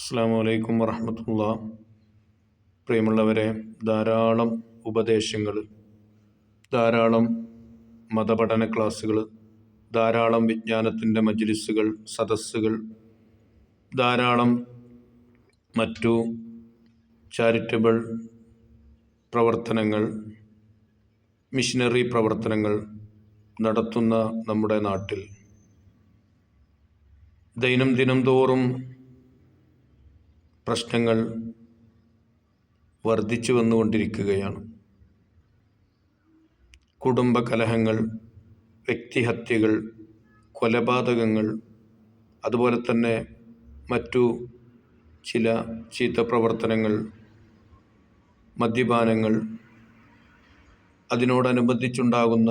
അസ്സാം വലൈക്കും വറഹമത്തുള്ള. പ്രിയമുള്ളവരെ ധാരാളം ഉപദേശങ്ങൾ ധാരാളം മതപഠന ക്ലാസ്സുകൾ ധാരാളം വിജ്ഞാനത്തിന്റെ മജ്ലിസുകൾ സദസ്സുകൾ ധാരാളം മറ്റു ചാരിറ്റബിൾ പ്രവർത്തനങ്ങൾ മിഷനറി പ്രവർത്തനങ്ങൾ നടത്തുന്ന നമ്മുടെ നാട്ടിൽ. ദൈനംദിനം തോറും പ്രശ്നങ്ങൾ വർദ്ധിച്ചു വന്നുകൊണ്ടിരിക്കുകയാണ്. കുടുംബ കലഹങ്ങൾ വ്യക്തിഹത്യകൾ കൊലപാതകങ്ങൾ അതുപോലെ തന്നെ മറ്റു ചില ചീത്ത പ്രവർത്തനങ്ങൾ മദ്യപാനങ്ങൾ അതിനോടനുബന്ധിച്ചുണ്ടാകുന്ന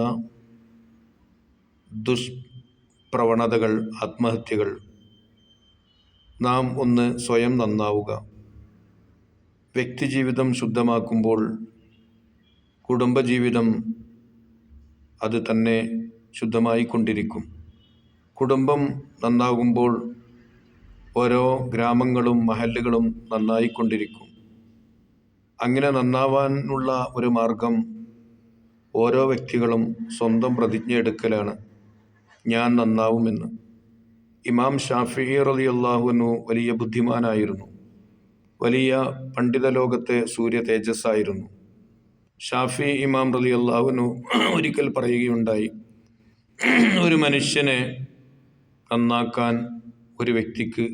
ദുഷ്പ്രവണതകൾ ആത്മഹത്യകൾ നാം ഒന്ന് സ്വയം നന്നാവുക. വ്യക്തിജീവിതം ശുദ്ധമാക്കുമ്പോൾ കുടുംബജീവിതം അത് തന്നെ ശുദ്ധമായിക്കൊണ്ടിരിക്കും. കുടുംബം നന്നാകുമ്പോൾ ഓരോ ഗ്രാമങ്ങളും മഹല്ലുകളും നന്നായിക്കൊണ്ടിരിക്കും. അങ്ങനെ നന്നാവാനുള്ള ഒരു മാർഗം ഓരോ വ്യക്തികളും സ്വന്തം പ്രതിജ്ഞ എടുക്കലാണ് ഞാൻ നന്നാവുമെന്ന്. ഇമാം ഷാഫി റലി അള്ളാഹുനു വലിയ ബുദ്ധിമാനായിരുന്നു. വലിയ പണ്ഡിത ലോകത്തെ സൂര്യ തേജസ്സായിരുന്നു. ഷാഫി ഇമാം റലി അള്ളാഹുനു ഒരിക്കൽ പറയുകയുണ്ടായി ഒരു മനുഷ്യനെ നന്നാക്കാൻ ഒരു വ്യക്തിക്ക്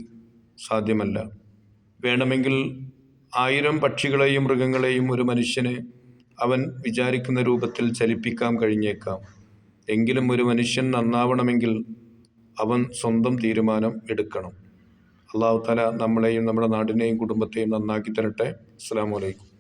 സാധ്യമല്ല. വേണമെങ്കിൽ ആയിരം പക്ഷികളെയും മൃഗങ്ങളെയും ഒരു മനുഷ്യനെ അവൻ വിചാരിക്കുന്ന രൂപത്തിൽ ചലിപ്പിക്കാൻ കഴിഞ്ഞേക്കാം. എങ്കിലും ഒരു മനുഷ്യൻ നന്നാവണമെങ്കിൽ അവൻ സ്വന്തം തീരുമാനം എടുക്കണം. അള്ളാഹു തല നമ്മളെയും നമ്മുടെ നാടിനെയും കുടുംബത്തെയും നന്നാക്കി തരട്ടെ. അസ്സാം വലൈക്കും